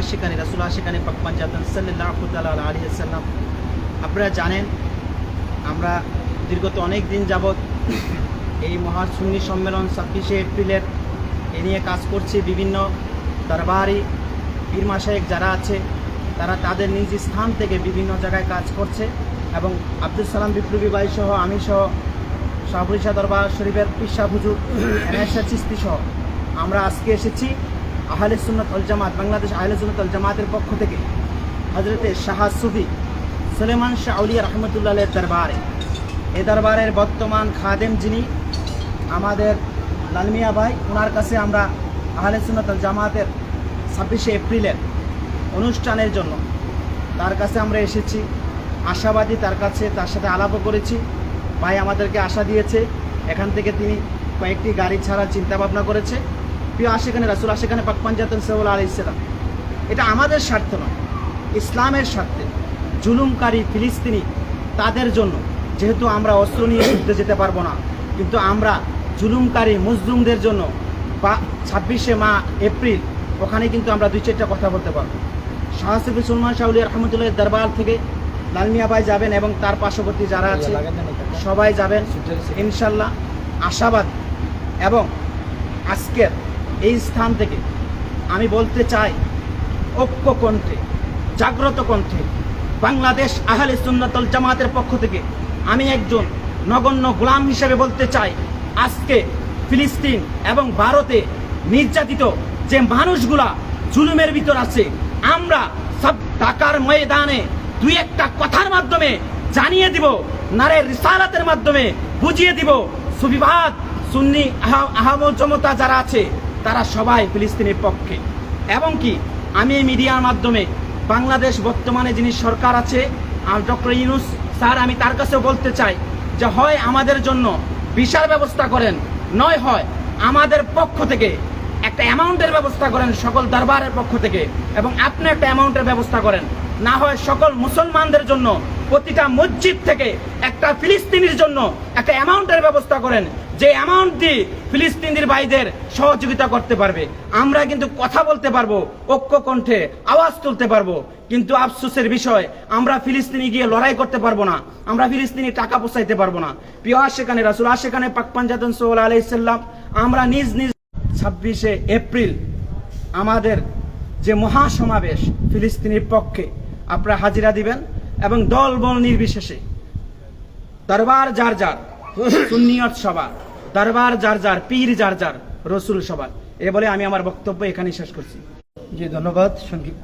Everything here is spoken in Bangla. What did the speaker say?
আশিকানি, রাসুল আশিকানি পাকমান জাতন সাল্লাহ আলী সাল্লাম আপনারা জানেন, আমরা দীর্ঘত অনেক দিন যাবৎ এই মহাসুন্নি সম্মেলন ছাব্বিশে এপ্রিলের এ নিয়ে কাজ করছি। বিভিন্ন দরবারি পীর মাসায়েক যারা আছে, তারা তাদের নিজ স্থান থেকে বিভিন্ন জায়গায় কাজ করছে এবং আব্দুল সালাম বিপ্লবী ভাই সহ, আমি সহ শাহপুরিশা দরবার শরীফের পিসা হুজুর এনএসা চিস্তি সহ আমরা আজকে এসেছি। আহলে সুন্নত অল জামাত, বাংলাদেশ আহলে সুন্নত অল জামাতের পক্ষ থেকে হজরতে শাহ সুফি সুলেমান শাহ আউলিয়া রহমতুল্লাহ দরবারে, এ দরবারের বর্তমান খাদেম যিনি, আমাদের লালমিয়া ভাই ওনার কাছে আমরা আহলে সুন্নত আল জামাতের ছাব্বিশে এপ্রিলের অনুষ্ঠানের জন্য তার কাছে আমরা এসেছি। আশাবাদী তার কাছে তার সাথে আলাপও করেছি। ভাই আমাদেরকে আশা দিয়েছে, এখান থেকে তিনি কয়েকটি গাড়ি ছাড়ার চিন্তা ভাবনা করেছে। প্রিয় আশেখানে রাসুল আশেখানে পাকপাঞ্জাতন সেবুল আলি ইসলাম এটা আমাদের স্বার্থ নয়, ইসলামের স্বার্থে জুলুমকারী ফিলিস্তিনি তাদের জন্য যেহেতু আমরা অস্ত্র নিয়ে যুদ্ধে যেতে পারব না, কিন্তু আমরা জুলুমকারী মুসলুমদের জন্য বা ছাব্বিশে মা এপ্রিল ওখানে কিন্তু আমরা দুই চারটা কথা বলতে পারব। শাহসিফি সুলমান শাহুলি রহমতুল্লাহ দরবার থেকে লালমিয়া ভাই যাবেন এবং তার পার্শ্ববর্তী যারা আছে সবাই যাবেন ইনশাল্লাহ আশাবাদ এবং আজকের এই স্থান থেকে আমি বলতে চাই, ঐক্য কণ্ঠে, জাগ্রত কণ্ঠে, বাংলাদেশ আহলে সুন্নতল জামাতের পক্ষ থেকে আমি একজন নগণ্য গোলাম হিসেবে বলতে চাই, আজকে ফিলিস্তিন এবং ভারতে নির্যাতিত যে মানুষগুলা জুলুমের ভিতর আছে, আমরা সব টাকার ময়দানে দুই একটা কথার মাধ্যমে জানিয়ে দিব নারের রিসালাতের মাধ্যমে বুঝিয়ে দিব সুবিবাদ সুন্নি আহমজমতা যারা আছে তারা সবাই ফিলিস্তিনের পক্ষে। এবং কি, আমি এই মিডিয়ার মাধ্যমে বাংলাদেশ বর্তমানে যিনি সরকার আছে ডক্টর ইউনুস স্যার, আমি তার কাছেও বলতে চাই যে হয় আমাদের জন্য বিশাল ব্যবস্থা করেন, নয় হয় আমাদের পক্ষ থেকে একটা অ্যামাউন্টের ব্যবস্থা করেন সকল দরবারের পক্ষ থেকে, এবং আপনি একটা অ্যামাউন্টের ব্যবস্থা করেন। না হয় সকল মুসলমানদের জন্য প্রতিটা মসজিদ থেকে একটা ফিলিস্তিনির জন্য একটা অ্যামাউন্টের ব্যবস্থা করেন যে অ্যামাউন্ট দিয়ে ফিলিস্তিনির ভাইদের সহযোগিতা করতে পারবে। আমরা কিন্তু কথা বলতে পারব, ঐক্য কণ্ঠে আওয়াজ তুলতে পারব, কিন্তু আফসোসের বিষয়, আমরা ফিলিস্তিনি গিয়ে লড়াই করতে পারব না, আমরা ফিলিস্তিনি টাকা পোষাইতে পারব না। প্রিয় সেখানে রাসুল, আশেখানে পাকপাঞ্জাতন সোহল আলাইসাল্লাম আমরা নিজ নিজ ছাব্বিশে এপ্রিল আমাদের যে মহাসমাবেশ ফিলিস্তিনির পক্ষে, আপনারা হাজিরা দিবেন এবং দল বল নির্বিশেষে, দরবার যার যার সুন্নিয়ত সভা, দরবার যার যার, পীর যার যার, রসুল সভা এ বলে আমি আমার বক্তব্য এখানে শেষ করছি। জি, ধন্যবাদ, সংক্ষিপ্ত।